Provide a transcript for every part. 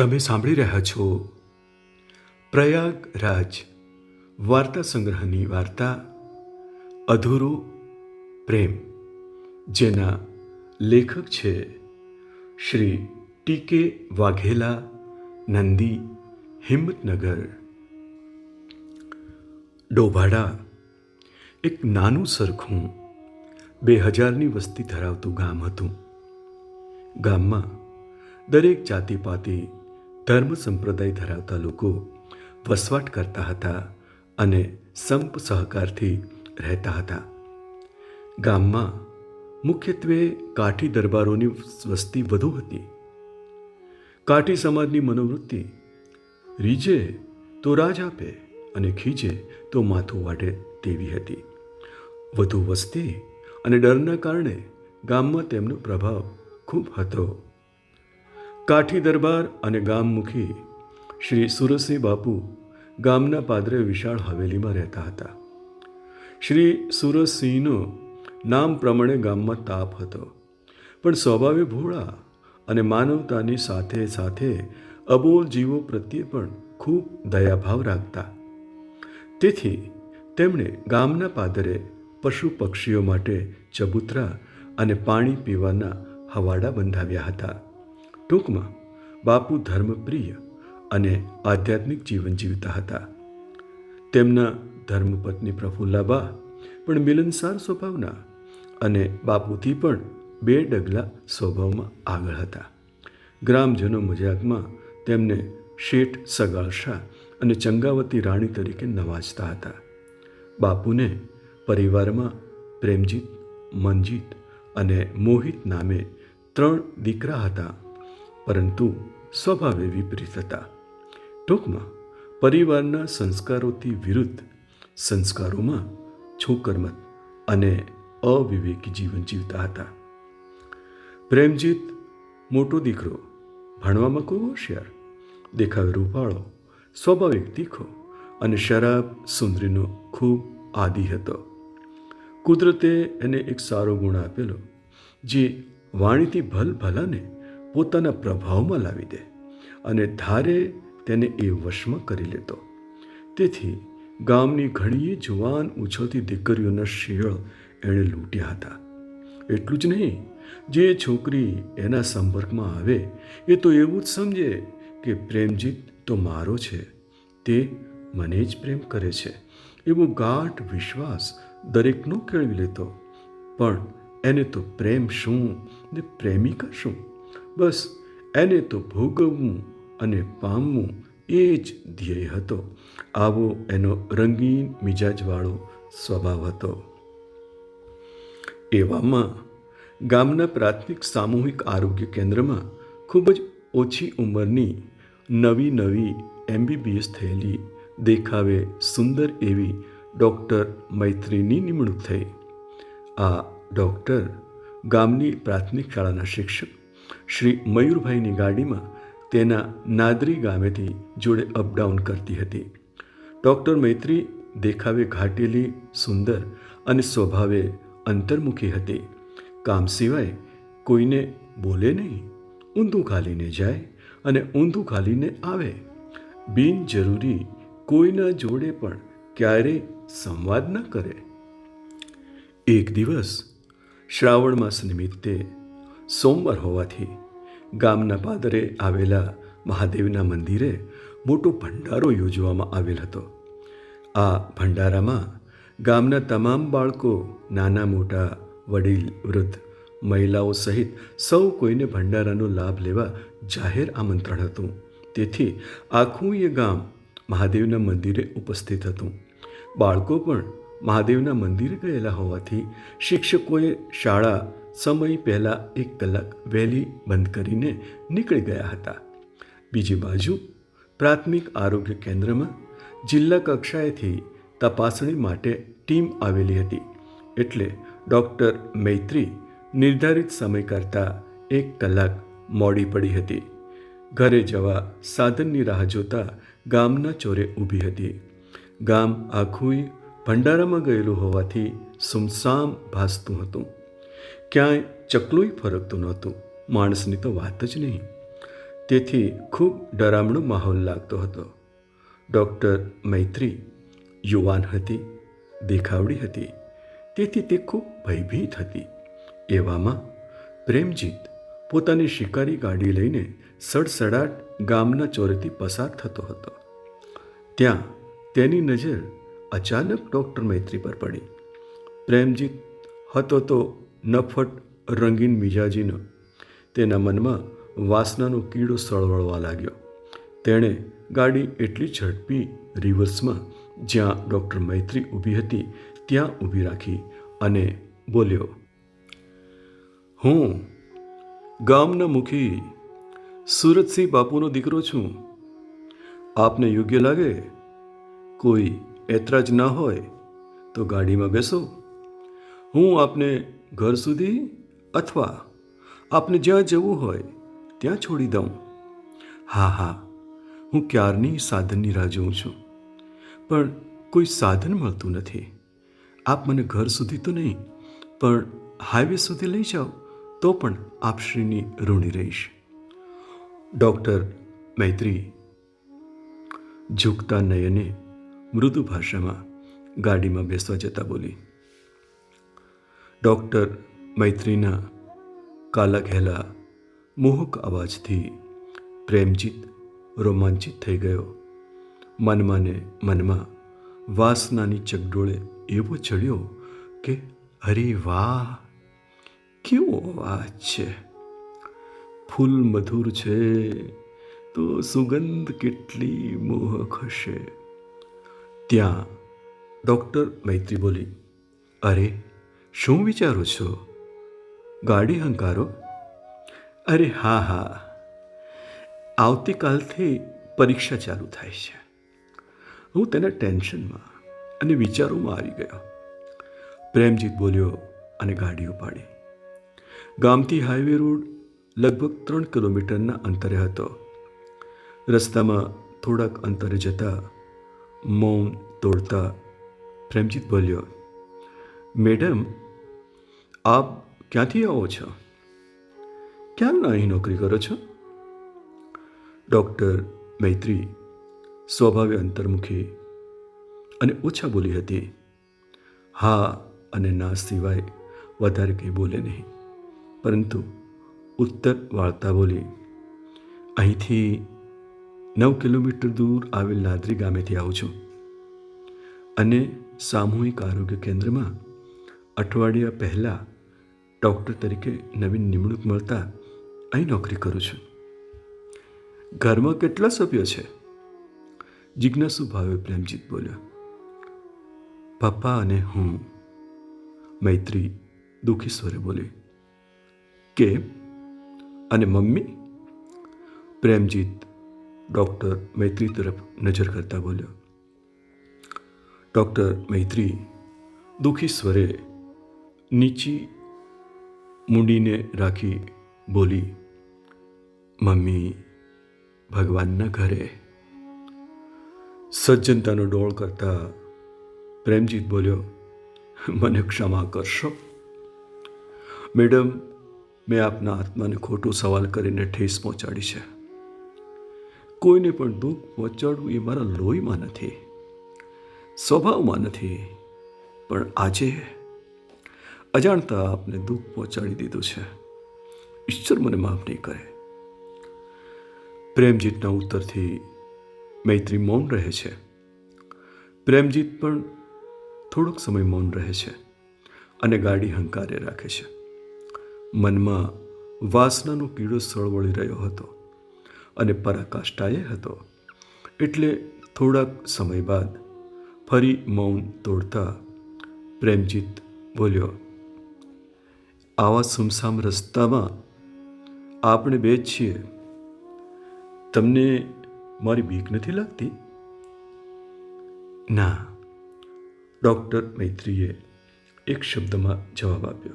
તમે સાંભળી રહ્યા છો પ્રયાગરાજ વાર્તા સંગ્રહની વાર્તા, અધૂરો પ્રેમ, જેના લેખક છે શ્રી ટી કે વાઘેલા નંદી હિંમતનગર. ડોભાડા, એક નાનું સરખું બે હજારની વસ્તી ધરાવતું ગામ હતું. ગામમાં દરેક જાતિપાતિ ધર્મ સંપ્રદાય ધરાવતા લોકો વસવાટ કરતા હતા અને સંપ સહકારથી રહેતા હતા. ગામમાં મુખ્યત્વે કાઠી દરબારોની વસ્તી વધુ હતી. કાઠી સમાજની મનોવૃત્તિ રીજે તો રાજ આપે અને ખીજે તો માથું વાટે તેવી હતી. વધુ વસ્તી અને ડરના કારણે ગામમાં તેમનો પ્રભાવ ખૂબ હતો. કાઠી દરબાર અને ગામમુખી શ્રી સુરસિંહ બાપુ ગામના પાદરે વિશાળ હવેલીમાં રહેતા હતા. શ્રી સુરસિંહનો નામ પ્રમાણે ગામમાં તાપ હતો. પણ સ્વભાવે ભોળા અને માનવતાની સાથે સાથે અબોલ જીવો પ્રત્યે પણ ખૂબ દયાભાવ રાખતા. તેથી તેમણે ગામના પાદરે પશુ પક્ષીઓ માટે ચબૂતરા અને પાણી પીવાના હવાડા બંધાવ્યા હતા. ટૂંકમાં બાપુ ધર્મપ્રિય અને આધ્યાત્મિક જીવન જીવતા હતા. તેમના ધર્મપત્ની પ્રફુલ્લાબા પણ મિલનસાર સ્વભાવના અને બાપુથી પણ બે ડગલા સ્વભાવમાં આગળ હતા. ગ્રામજનો મજાકમાં તેમને શેઠ સગાળશા અને ચંગાવતી રાણી તરીકે નવાજતા હતા. બાપુને પરિવારમાં પ્રેમજીત, મનજીત અને મોહિત નામે ત્રણ દીકરા હતા. પરંતુ સ્વભાવે વિપરીત હતા. ટૂંકમાં, પરિવારના સંસ્કારોથી વિરુદ્ધ સંસ્કારોમાં છોકરમત અને અવિવેકી જીવન જીવતા હતા. પ્રેમજીત મોટો દીકરો, ભણવામાં ખૂબ હોશિયાર, દેખાવે રૂપાળો, સ્વાભાવિક તીખો અને શરાબ સુંદરીનો ખૂબ આદિ હતો. કુદરતે એને એક સારો ગુણ આપેલો, જે વાણીથી ભલ ભલાને પોતાના પ્રભાવમાં લાવી દે અને ધારે તેને એ વશમાં કરી લેતો. તેથી ગામની ઘણીએ જુવાન ઉછળતી દીકરીઓના શિયળ એણે લૂંટ્યા હતા. એટલું જ નહીં, જે છોકરી એના સંપર્કમાં આવે એ તો એવું જ સમજે કે પ્રેમજીત તો મારો છે, તે મને જ પ્રેમ કરે છે, એવો ગાઢ વિશ્વાસ દરેકનો કેળવી લેતો. પણ એને તો પ્રેમ શું ને પ્રેમિકા શું? બસ એને તો ભોગવવું અને પામવું એ જ ધ્યેય હતો. આવો એનો રંગીન મિજાજવાળો સ્વભાવ હતો. એવામાં ગામના પ્રાથમિક સામૂહિક આરોગ્ય કેન્દ્રમાં ખૂબ જ ઓછી ઉંમરની નવી નવી એમબીબીએસ થયેલી, દેખાવે સુંદર એવી ડૉક્ટર મૈત્રીની નિમણૂક થઈ. આ ડૉક્ટર ગામની પ્રાથમિક શાળાના શિક્ષક શ્રી મયુરભાઈની ગાડીમાં તેના નાદરી ગામેથી જોડે અપડાઉન કરતી હતી. ડૉક્ટર મૈત્રી દેખાવે ઘાટેલી, સુંદર અને સ્વભાવે અંતર્મુખી હતી. કામ સિવાય કોઈને બોલે નહીં. ઊંધું ખાલીને જાય અને ઊંધું ખાલીને આવે. બિનજરૂરી કોઈના જોડે પણ ક્યારેય સંવાદ ન કરે. એક દિવસ શ્રાવણ માસ નિમિત્તે સોમવાર હોવાથી ગામના પાદરે આવેલા મહાદેવના મંદિરે મોટો ભંડારો યોજવામાં આવેલ હતો. આ ભંડારામાં ગામના તમામ બાળકો, નાના મોટા વડીલ, વૃદ્ધ, મહિલાઓ સહિત સૌ કોઈને ભંડારાનો લાભ લેવા જાહેર આમંત્રણ હતું. તેથી આખું એ ગામ મહાદેવના મંદિરે ઉપસ્થિત હતું. બાળકો પણ મહાદેવના મંદિરે ગયેલા હોવાથી શિક્ષકોએ શાળા સમય પહેલાં એક કલાક વહેલી બંધ કરીને નીકળી ગયા હતા. બીજી બાજુ, પ્રાથમિક આરોગ્ય કેન્દ્રમાં જિલ્લા કક્ષાએથી તપાસણી માટે ટીમ આવેલી હતી. એટલે ડૉક્ટર મૈત્રી નિર્ધારિત સમય કરતાં એક કલાક મોડી પડી હતી. ઘરે જવા સાધનની રાહ જોતા ગામના ચોરે ઊભી હતી. ગામ આખું ભંડારામાં ગયેલું હોવાથી સુમસામ ભાસતું હતું. ક્યાંય ચકલુંય ફરકતું નહોતું, માણસની તો વાત જ નહીં. તેથી ખૂબ ડરામણો માહોલ લાગતો હતો. ડૉક્ટર મૈત્રી યુવાન હતી, દેખાવડી હતી, તેથી તે ખૂબ ભયભીત હતી. એવામાં પ્રેમજીત પોતાની શિકારી ગાડી લઈને સડસડાટ ગામના ચોરેથી પસાર થતો હતો. ત્યાં તેની નજર અચાનક ડૉક્ટર મૈત્રી પર પડી. પ્રેમજીત હતો તો નફટ રંગીન મિજાજીનો. તેના મનમાં વાસનાનો કીડો સળવળવા લાગ્યો. તેણે ગાડી એટલી ઝડપી રિવર્સમાં જ્યાં ડૉક્ટર મૈત્રી ઊભી હતી ત્યાં ઊભી રાખી અને બોલ્યો, હું ગામના મુખી સુરતસિંહ બાપુનો દીકરો છું. આપને યોગ્ય લાગે? કોઈ એતરાજ ના હોય તો ગાડીમાં બેસો. હું આપને ઘર સુધી અથવા આપને જ્યાં જવું હોય, ત્યાં છોડી દઉં. હા હા, હું ક્યારની સાધનની રાહ જોઉં છું. પણ કોઈ સાધન મળતું નથી. આપ મને ઘર સુધી તો નહીં, પણ હાઈવે સુધી લઈ જાઓ, તો પણ આપશ્રીની ઋણી રહીશ. ડૉક્ટર મૈત્રી, ઝૂકતા નયને મૃદુ ભાષામાં ગાડીમાં બેસવા જતા બોલી ડૉક્ટર મૈત્રીના કાલા ઘેલા મોહક અવાજથી પ્રેમજીત, રોમાંચિત થઈ ગયો. મનમાં ને મનમાં વાસનાની ચગડોળે એવો ચડ્યો કે, અરે વાહ, કેવો અવાજ છે! ફૂલ મધુર છે, તો સુગંધ કેટલી મોહક હશે. ત્યાં ડૉક્ટર મૈત્રી બોલી, અરે શું વિચારો છો? ગાડી હંકારો? અરે હા હા. આવતીકાલથી પરીક્ષા ચાલુ થાય છે. હું તેના ટેન્શનમાં અને વિચારોમાં આવી ગયો. પ્રેમજીત બોલ્યો અને ગાડી ઉપાડી. ગામથી હાઈવે રોડ લગભગ ત્રણ કિલોમીટરના અંતરે હતો. રસ્તામાં થોડાક અંતરે જતા મૌન તોડતા પ્રેમજીત બોલ્યો, મેડમ આપ ક્યાંથી આવો છો? ક્યાં અહીં નોકરી કરો છો? ડૉક્ટર મૈત્રી સ્વભાવે અંતર્મુખી અને ઓછા બોલી હતી. હા અને ના સિવાય વધારે કંઈ બોલે નહીં. પરંતુ ઉત્તર વાળતા બોલી, અહીંથી નવ કિલોમીટર દૂર આવેલ નાદરી ગામેથી આવું છું. અને સામૂહિક આરોગ્ય કેન્દ્રમાં અઠવાડિયા પહેલાં ડૉક્ટર તરીકે નવીન નિમણૂક મળતા અહીં નોકરી કરું છું. ઘરમાં કેટલા સભ્યો છે? જિજ્ઞાસુ ભાવે પ્રેમજીત બોલ્યો. પપ્પા અને હું, મૈત્રી દુઃખી સ્વરે બોલી. કેમ? અને મમ્મી? પ્રેમજીત ડૉક્ટર મૈત્રી તરફ નજર કરતા બોલ્યો. ડૉક્ટર મૈત્રી દુઃખી સ્વરે નીચી મૂડીને રાખી બોલી, મમ્મી, ભગવાનના ઘરે સજ્જનતાનો ડોળ કરતા પ્રેમજીત બોલ્યો, મને ક્ષમા કરશો? મેડમ, મેં આપના આત્માને ખોટો સવાલ કરીને ઠેસ પહોંચાડી છે. કોઈને પણ દુઃખ પહોંચાડવું એ મારા લોહીમાં નથી, સ્વભાવમાં નથી, પણ આજે અજાણતા આપને દુઃખ પહોંચાડી દીધું છે. ઈશ્વર મને માફ નહીં કરે. પ્રેમજીતના ઉત્તરથી મૈત્રી મૌન રહે છે. પ્રેમજીત પણ થોડોક સમય મૌન રહે છે અને ગાડી હંકારે રાખે છે. મનમાં વાસનાનો કીડો સળવળી રહ્યો હતો અને પરાકાષ્ઠાએ હતો. એટલે થોડાક સમય બાદ ફરી મૌન તોડતા પ્રેમજીત બોલ્યો આવા સુમસામ રસ્તામાં આપણે બે છીએ. તમને મારી બીક નથી લાગતી? ના. ડૉક્ટર મૈત્રીએ એક શબ્દમાં જવાબ આપ્યો.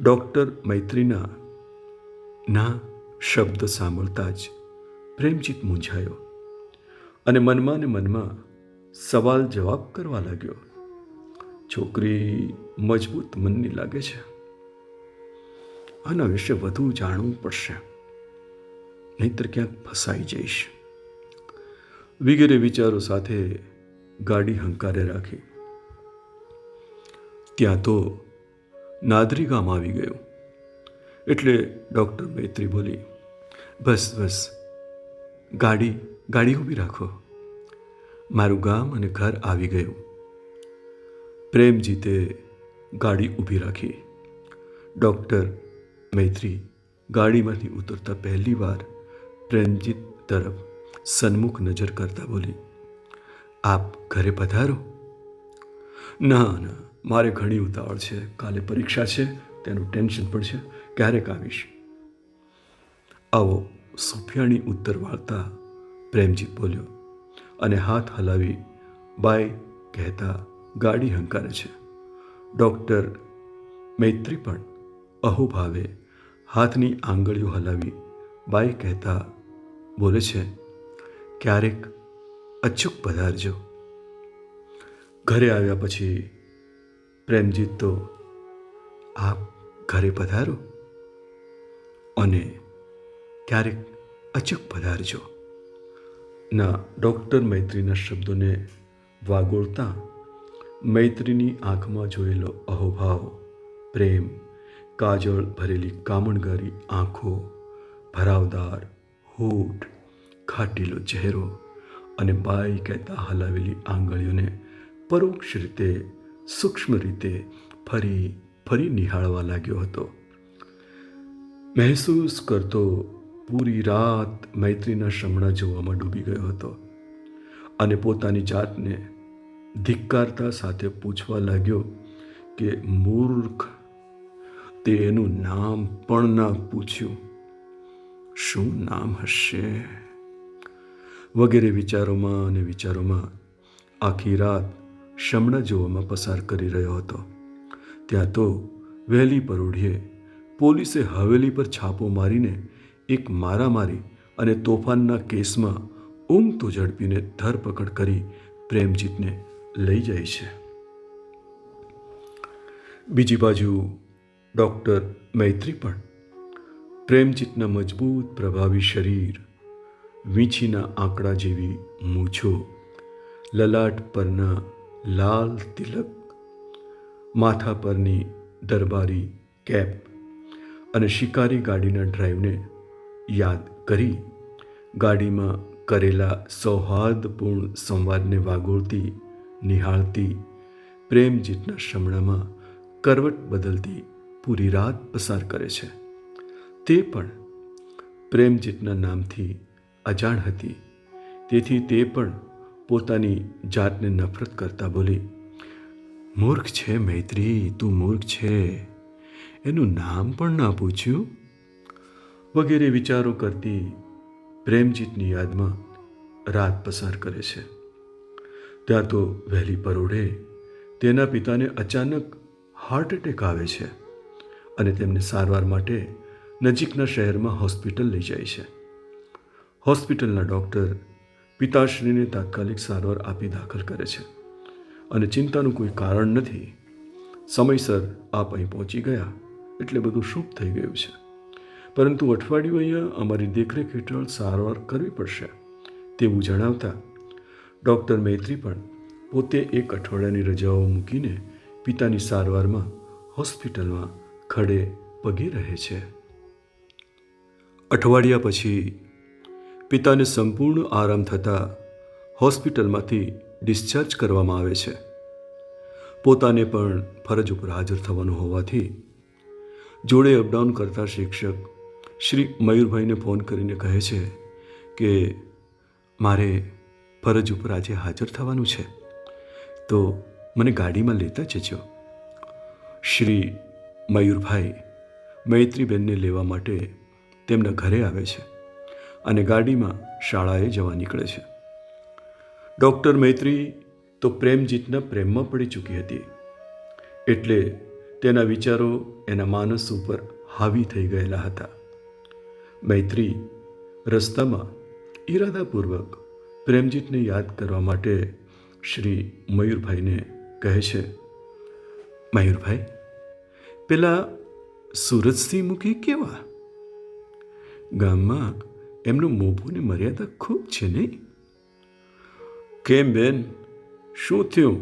ડૉક્ટર મૈત્રીના ના શબ્દ સાંભળતા જ પ્રેમજીત મૂંઝાયો અને મનમાં ને મનમાં સવાલ જવાબ કરવા લાગ્યો. છોકરી, મજબૂત મનની લાગે છે. આના વિશે વધુ જાણવું પડશે. નહીતર ક્યાંક ફસાઈ જઈશ. વગેરે વિચારો સાથે ગાડી હંકારે રાખી. ત્યાં તો નાદરી ગામ આવી ગયું. એટલે ડૉક્ટર મૈત્રી બોલી, બસ બસ, ગાડી ગાડી ઊભી રાખો. મારું ગામ અને ઘર આવી ગયું. પ્રેમજીતે ગાડી ઊભી રાખી. ડૉક્ટર મૈત્રી ગાડીમાંથી ઉતરતા પહેલી વાર પ્રેમજીત તરફ સન્મુખ નજર કરતા બોલી, આપ ઘરે પધારો? ના ના, મારે ઘણી ઉતાવળ છે. કાલે પરીક્ષા છે, તેનું ટેન્શન પણ છે. ક્યારેક આવીશ. આવો સુફિયાણી ઉત્તર વાળતા પ્રેમજીત બોલ્યો અને હાથ હલાવી બાય કહેતા ગાડી હંકારે છે. ડૉક્ટર મૈત્રી પણ અહોભાવે હાથની આંગળીઓ હલાવી બાઈ કહેતા બોલે છે, ક્યારેક અચૂક પધારજો. ઘરે આવ્યા પછી પ્રેમજીત તો, આપ ઘરે પધારો અને ક્યારેક અચૂક પધારજો. ના, ડૉક્ટર મૈત્રીના શબ્દોને વાગોળતા મૈત્રીની આંખમાં જોયેલો અહોભાવ, પ્રેમ કાજળ ભરેલી કામણગારી આંખો, ભરાવદાર હોઠ, ખાટીલો ચહેરો અને બાઈ કહેતા હલાવેલી આંગળીઓને પરોક્ષ રીતે, સૂક્ષ્મ રીતે ફરી ફરી નિહાળવા લાગ્યો હતો. મહેસૂસ કરતો પૂરી રાત મૈત્રીના શમણા જોવામાં ડૂબી ગયો હતો અને પોતાની જાતને ધિક્કારતા સાથે પૂછવા લાગ્યો કે, મૂર્ખ તે એનું નામ પણ ના પૂછ્યું. શું નામ હશે? વગેરે વિચારોમાં અને વિચારોમાં આખી રાત શમણા જોવામાં પસાર કરી રહ્યો હતો. ત્યાં તો વહેલી પરોઢીએ પોલીસે હવેલી પર છાપો મારીને એક મારામારી અને તોફાનના કેસમાં ઉમતો ઝડપીને ધરપકડ કરી પ્રેમજીતને લઈ જાય છે. બીજી બાજુ ડૉક્ટર મૈત્રી પણ પ્રેમજીતના મજબૂત પ્રભાવી શરીર, વીંછીના આંકડા જેવી મૂછો, લલાટ પરના લાલ તિલક, માથા પરની દરબારી કેપ અને શિકારી ગાડીના ડ્રાઈવને યાદ કરી ગાડીમાં કરેલા સૌહાર્દપૂર્ણ સંવાદને વાગોળતી, નિહાળતી પ્રેમજીતના શમણામાં કરવટ બદલતી પૂરી રાત પસાર કરે છે. તે પણ પ્રેમજીતના નામથી અજાણ હતી. તેથી તે પણ પોતાની જાતને નફરત કરતા બોલી, મૂર્ખ છે મૈત્રી, તું મૂર્ખ છે. એનું નામ પણ ના પૂછ્યું? વગેરે વિચારો કરતી પ્રેમજીતની યાદમાં રાત પસાર કરે છે. ત્યાં તો વહેલી પરોઢે તેના પિતાને અચાનક હાર્ટ એટેક આવે છે. અને તેમને સારવાર માટે નજીકના શહેરમાં હોસ્પિટલ લઈ જાય છે. હોસ્પિટલના ડૉક્ટર પિતાશ્રીને તાત્કાલિક સારવાર આપી દાખલ કરે છે અને ચિંતાનું કોઈ કારણ નથી. સમયસર આપ અહીં પહોંચી ગયા એટલે બધું શુભ થઈ ગયું છે. પરંતુ અઠવાડિયું અહીંયા અમારી દેખરેખ હેઠળ સારવાર કરવી પડશે તેવું જણાવતા ડૉક્ટર મૈત્રી પણ પોતે એક અઠવાડિયાની રજાઓ મૂકીને પિતાની સારવારમાં હોસ્પિટલમાં ખડે પગે રહે છે. અઠવાડિયા પછી પિતાને સંપૂર્ણ આરામ થતાં હોસ્પિટલમાંથી ડિસ્ચાર્જ કરવામાં આવે છે. પોતાને પણ ફરજ ઉપર હાજર થવાનું હોવાથી જોડે અપડાઉન કરતા શિક્ષક શ્રી મયુરભાઈને ફોન કરીને કહે છે કે મારે ફરજ ઉપર આજે હાજર થવાનું છે. તો મને ગાડીમાં લેતા જજો. શ્રી મયુરભાઈ મૈત્રીબેનને લેવા માટે તેમના ઘરે આવે છે અને ગાડીમાં શાળાએ જવા નીકળે છે. ડૉક્ટર મૈત્રી તો પ્રેમજીતના પ્રેમમાં પડી ચૂકી હતી. એટલે તેના વિચારો એના માનસ ઉપર હાવી થઈ ગયેલા હતા. મૈત્રી રસ્તામાં ઈરાદાપૂર્વક પ્રેમજીતને યાદ કરવા માટે શ્રી મયુરભાઈને કહે છે, મયુરભાઈ પેલા સુરજસિંહ મુખી કેવા? ગામમાં એમનું મોભુની મર્યાદા ખૂબ છે નહીં કેમ બેન? શું થયું?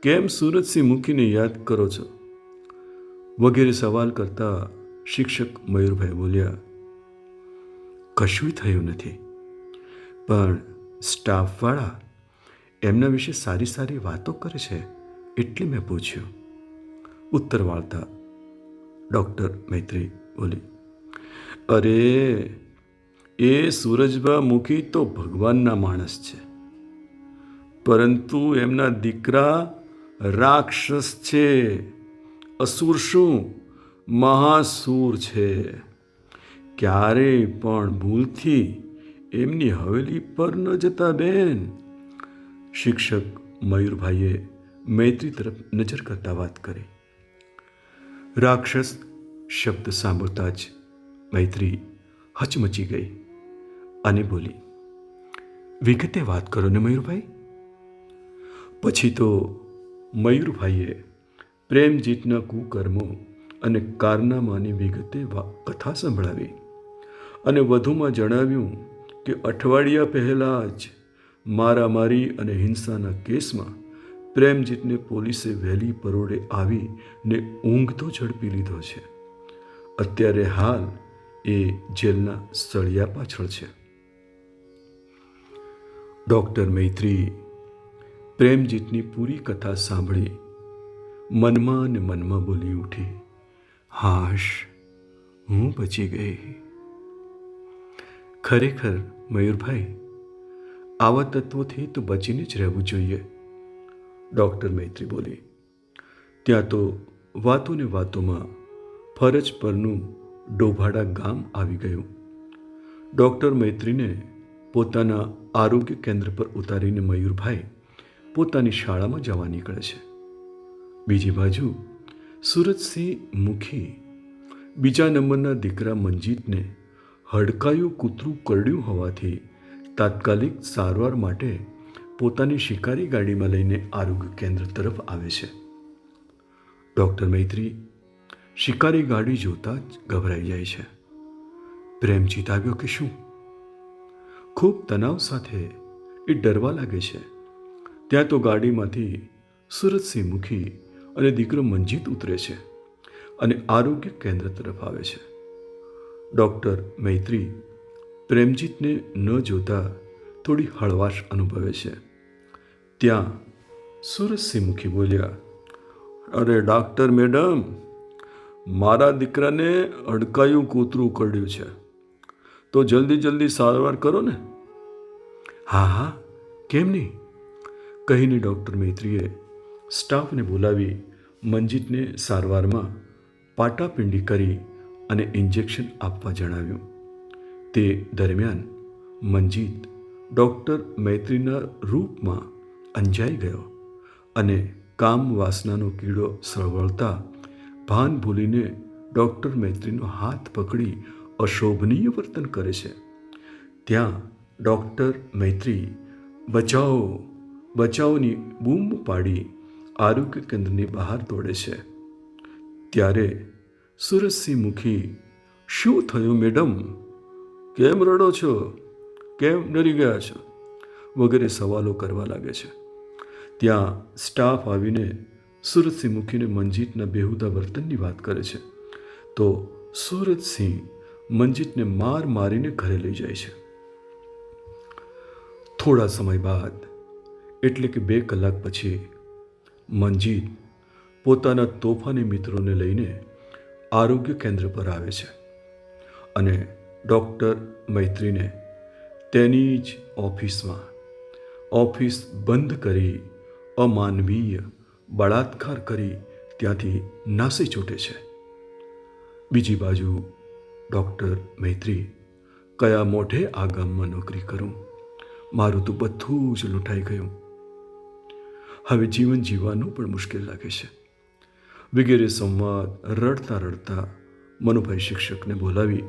કેમ સુરતસિંહ મૂકીને યાદ કરો છો? વગેરે સવાલ કરતા શિક્ષક મયુરભાઈ બોલ્યા, કશું થયું નથી. પણ સ્ટાફવાળા એમના વિશે સારી સારી વાતો કરે છે. એટલે મેં પૂછ્યું ઉત્તર વાળતા. ડૉક્ટર મૈત્રી બોલી, અરે, એ સૂરજભા મુખી તો ભગવાનના માણસ છે. પરંતુ એમના દીકરા રાક્ષસ છે. અસુર શું? મહાસુર છે. ક્યારેય પણ ભૂલથી એમની હવેલી પર ન જતા બેન. શિક્ષક મયુરભાઈએ મૈત્રી તરફ નજર કરતા વાત કરી. રાક્ષસ શબ્દ સાંભળતા જ મૈત્રી હચમચી ગઈ અને બોલી, વિગતે વાત કરો ને મયુરભાઈ? પછી તો મયુરભાઈએ પ્રેમજીતના કુકર્મો અને કારનામાની વિગતે કથા સંભળાવી અને વધુમાં જણાવ્યું કે અઠવાડિયા પહેલાં જ મારામારી અને હિંસાના કેસમાં પ્રેમજીતને પોલીસે વહેલી પરોડે આવી ને ઊંઘતો ઝડપી લીધો છે. અત્યારે હાલ એ જેલના સળિયા પાછળ છે. ડૉક્ટર મૈત્રી, પ્રેમજીતની પૂરી કથા સાંભળી મનમાં ને મનમાં બોલી ઉઠી, હાશ, હું બચી ગઈ. ખરેખર, મયુરભાઈ, આવા તત્વોથી તો બચીને જ રહેવું જોઈએ. ડૉક્ટર મૈત્રી બોલી, ત્યાં તો વાતોને વાતોમાં ફરજ પરનું ડોભાડા ગામ આવી ગયું. ડૉક્ટર મૈત્રીને પોતાના આરોગ્ય કેન્દ્ર પર ઉતારીને મયુરભાઈ પોતાની શાળામાં જવા નીકળે છે. બીજી બાજુ સુરતસિંહ મુખી બીજા નંબરના દીકરા મંજીતને હડકાયું કૂતરું કરડ્યું હોવાથી તાત્કાલિક સારવાર માટે પોતાની શિકારી ગાડીમાં લઈને આરોગ્ય કેન્દ્ર તરફ આવે છે. ડૉક્ટર મૈત્રી શિકારી ગાડી જોતા જ ગભરાઈ જાય છે. પ્રેમજીત આવ્યો કે શું? ખૂબ તણાવ સાથે એ ડરવા લાગે છે. ત્યાં તો ગાડીમાંથી સુરતસિંહ મુખી અને દીકરો મંજીત ઉતરે છે અને આરોગ્ય કેન્દ્ર તરફ આવે છે. ડૉક્ટર મૈત્રી પ્રેમજીતને ન જોતા થોડી હળવાશ અનુભવે છે. ત્યાં સુરતસિંહ મુખી બોલ્યા, અરે ડાક્ટર મેડમ મારા દીકરાને અડકાયું કૂતરું કરડ્યું છે. તો જલ્દી જલ્દી સારવાર કરો ને. હા હા, કેમ નહીં? કહીને ડૉક્ટર મૈત્રીએ સ્ટાફને બોલાવી મંજીતને સારવારમાં પાટાપિંડી કરી અને ઇન્જેક્શન આપવા જણાવ્યું. તે દરમિયાન મંજીત ડૉક્ટર મૈત્રીના રૂપમાં અંજાઈ ગયો અને કામ વાસનાનો કીડો સળવળતા ભાન ભૂલીને ડૉક્ટર મૈત્રીનો હાથ પકડી અશોભનીય વર્તન કરે છે. ત્યાં ડૉક્ટર મૈત્રી બચાવો બચાવની બૂમ પાડી આરોગ્ય કેન્દ્રની બહાર દોડે છે. ત્યારે સુરજસિંહ મુખી શું થયું મેડમ? કેમ રડો છો? કેમ ડરી ગયા છો? વગેરે સવાલો કરવા લાગે છે. ત્યાં સ્ટાફ આવીને સુરતસિંહ મુખીને મંજીતના બેહુદા વર્તનની વાત કરે છે. તો સુરતસિંહ મંજીતને માર મારીને ઘરે લઈ જાય છે. થોડા સમય બાદ, એટલે કે બે કલાક પછી, મંજીત પોતાના તોફાની મિત્રોને લઈને આરોગ્ય કેન્દ્ર પર આવે છે અને ડૉક્ટર મૈત્રીને તેની જ ઓફિસમાં ઓફિસ બંધ કરી અમાનવીય બળાત્કાર કરી ત્યાંથી નાસી છૂટે છે. બીજી બાજુ ડૉક્ટર મૈત્રી, કયા મોઢે આ ગામમાં નોકરી કરું? મારું તો બધું જ લૂંટાઈ ગયું. હવે જીવન જીવવાનું પણ મુશ્કેલ લાગે છે. વગેરે સંવાદ રડતા રડતા મનુભાઈ શિક્ષકને બોલાવી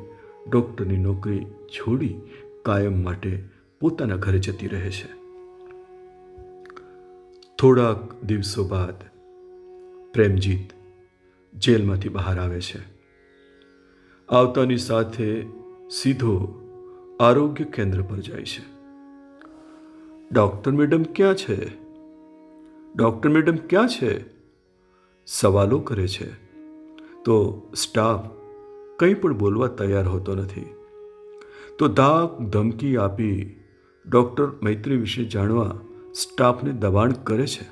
ડૉક્ટરની નોકરી છોડી કાયમ માટે પોતાના ઘરે જતી રહે છે. થોડાક દિવસો બાદ પ્રેમજીત જેલમાંથી બહાર આવે છે. આવતાની સાથે સીધો આરોગ્ય કેન્દ્ર પર જાય છે. ડૉક્ટર મેડમ ક્યાં છે? ડૉક્ટર મેડમ ક્યાં છે? સવાલો કરે છે. તો સ્ટાફ કંઈ પણ બોલવા તૈયાર હોતો નથી. તો ધાક ધમકી આપી ડૉક્ટર મૈત્રી વિશે જાણવા સ્ટાફને દબાણ કરે છે.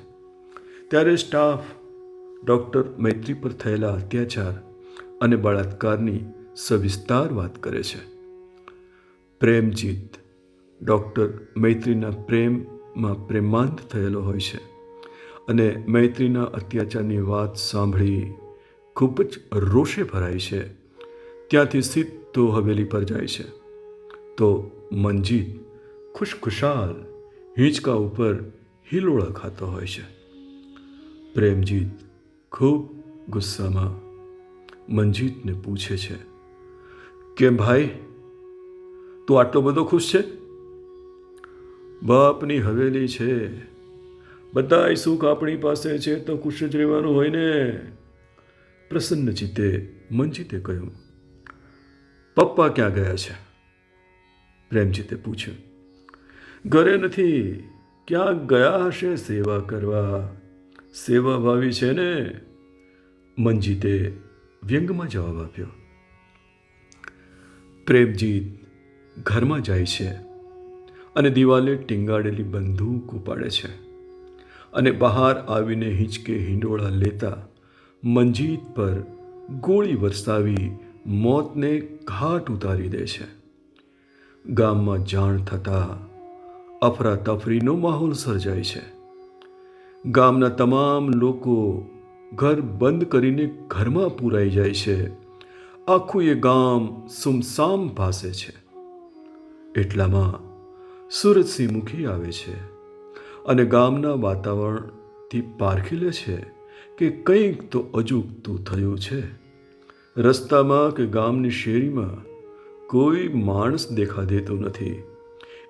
ત્યારે સ્ટાફ ડૉક્ટર મૈત્રી પર થયેલા અત્યાચાર અને બળાત્કારની સવિસ્તાર વાત કરે છે. પ્રેમજીત ડૉક્ટર મૈત્રીના પ્રેમમાં પ્રેમાંત થયેલો હોય છે અને મૈત્રીના અત્યાચારની વાત સાંભળી ખૂબ જ રોષે ભરાય છે. ત્યાંથી સીધો હવેલી પર જાય છે. તો મનજીત ખુશખુશાલ હિંચકા ઉપર હિલોળા ખાતો હોય છે. પ્રેમજીત ખૂબ ગુસ્સામાં મનજીતને પૂછે છે, કેમ ભાઈ? તું આટલો બધો ખુશ છે? બાપની હવેલી છે. બધા સુખ આપણી પાસે છે તો ખુશ જ રહેવાનું હોય ને. પ્રસન્ન મનજીતે કહ્યું, પપ્પા ક્યાં ગયા છે? પ્રેમજીતે પૂછ્યું ઘરે નથી, ક્યાં ગયા હશે સેવા કરવા? સેવા ભાવી છે ને? મનજીતે વ્યંગમાં જવાબ આપ્યો. પ્રેમજીત ઘરમાં જાય છે અને દિવાલે ટીંગાડેલી બંદૂક ઉપાડે છે અને બહાર આવીને હિંચકે હિંડોળા લેતા મંજીત પર ગોળી વરસાવી મોતને ઘાટ ઉતારી દે છે. ગામમાં જાણ થતાં અફરાતફરીનો માહોલ સર્જાય છે. ગામના તમામ લોકો ઘર બંધ કરીને ઘરમાં પૂરાઈ જાય છે. આખું એ ગામ સુમસામ ભાસે છે. એટલામાં સુરતસિંહ મુખી આવે છે અને ગામના વાતાવરણથી પારખી લે છે કે કંઈક તો અજુગતું થયું છે. રસ્તામાં કે ગામની શેરીમાં કોઈ માણસ દેખા દેતો નથી.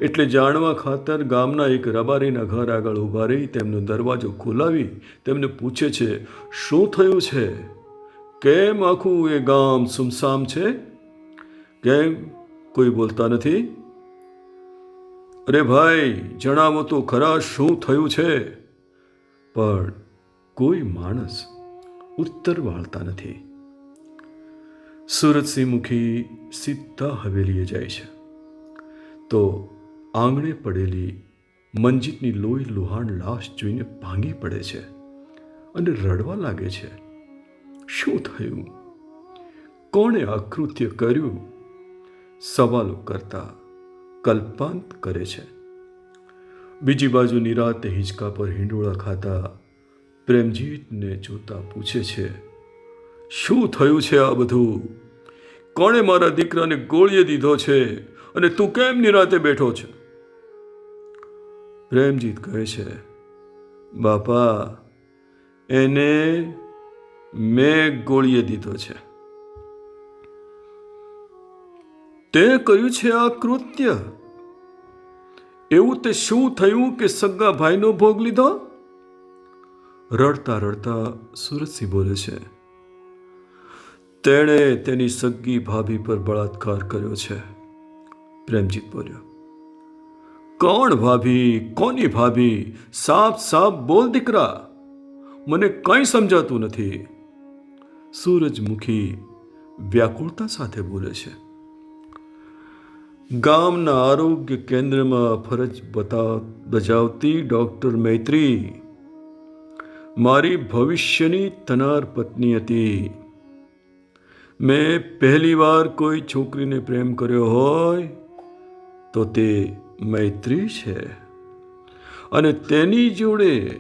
એટલે જાણવા ખાતર ગામના એક રબારીના ઘર આગળ ઊભા રહી તેમનો દરવાજો ખોલાવી તેમને પૂછે છે, શું થયું છે? કેમ આખું એ ગામ સુમસામ છે? કેમ કોઈ બોલતા નથી? અરે ભાઈ, જણાવો તો ખરા શું થયું છે? પણ કોઈ માણસ ઉત્તર વાળતા નથી. સુરતસિંહ મુખી સીધા હવેલીએ જાય છે. તો આંગણે પડેલી મંજીતની લોહી લુહાણ લાશ જોઈને ભાંગી પડે છે અને રડવા લાગે છે. શું થયું? કોણે આ કૃત્ય કર્યું? સવાલો કરતા કલ્પાંત કરે છે. બીજી બાજુ નિરાતે હિંચકા પર હિંડોળા ખાતા પ્રેમજીતને જોતા પૂછે છે, શું થયું છે આ બધું? કોણે મારા દીકરાને ગોળીએ દીધો છે? અને તું કેમ નિરાતે બેઠો છે? પ્રેમજીત કહે છે. બાપા, એને મેં ગોળીએ દીધો છે. તે કર્યું છે આ કૃત્ય. એવું તે શું થયું કે સગા ભાઈનો ભોગ લીધો? રડતા રડતા સુરતસિંહ બોલે છે, તેણે તેની સગી ભાભી પર બળાત્કાર કર્યો છે. પ્રેમજીત બોલ્યો કોણ ભાભી? કોની ભાભી? સાફ સાફ બોલ દીકરા. મને કંઈ સમજાતું નથી. સૂરજમુખી વ્યાકુળતા સાથે બોલે છે. ગામના આરોગ્ય કેન્દ્રમાં ફરજ બતા, બજાવતી ડૉક્ટર મૈત્રી, મારી ભવિષ્યની તનાર પત્ની હતી. મેં પહેલીવાર કોઈ છોકરીને પ્રેમ કર્યો હોય તો તે મૈત્રી છે. અને તેની જોડે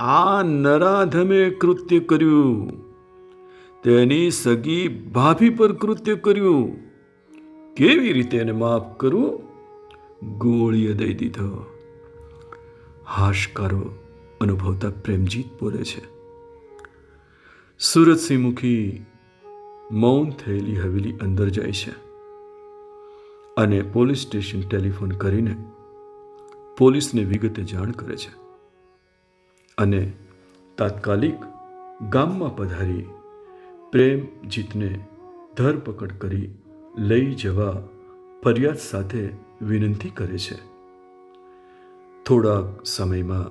આ નરાધમે કૃત્ય કર્યું. તેની સગી ભાભી પર કૃત્ય કર્યું. કેવી રીતે એને માફ કરવું ગોળીએ દઈ દીધો. હાશકારો અનુભવતા પ્રેમજીત બોલે છે. સુરતસિંહ મુખી મૌન થયેલી હવેલી અંદર જાય છે. અને પોલીસ સ્ટેશન ટેલિફોન કરીને પોલીસને વિગતે જાણ કરે છે અને તાત્કાલિક ગામમાં પધારી પ્રેમજીતને ધરપકડ કરી લઈ જવા ફરિયાદ સાથે વિનંતી કરે છે. થોડાક સમયમાં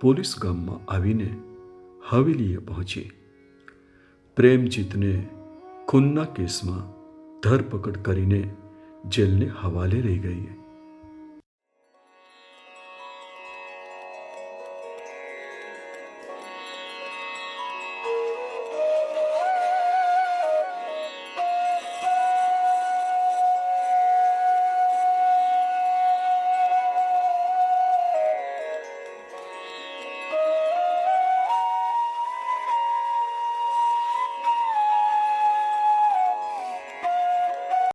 પોલીસ ગામમાં આવીને હવેલીએ પહોંચી. પ્રેમજીતને ખૂનના કેસમાં ધરપકડ કરીને જેલને હવાલે રહી ગઈ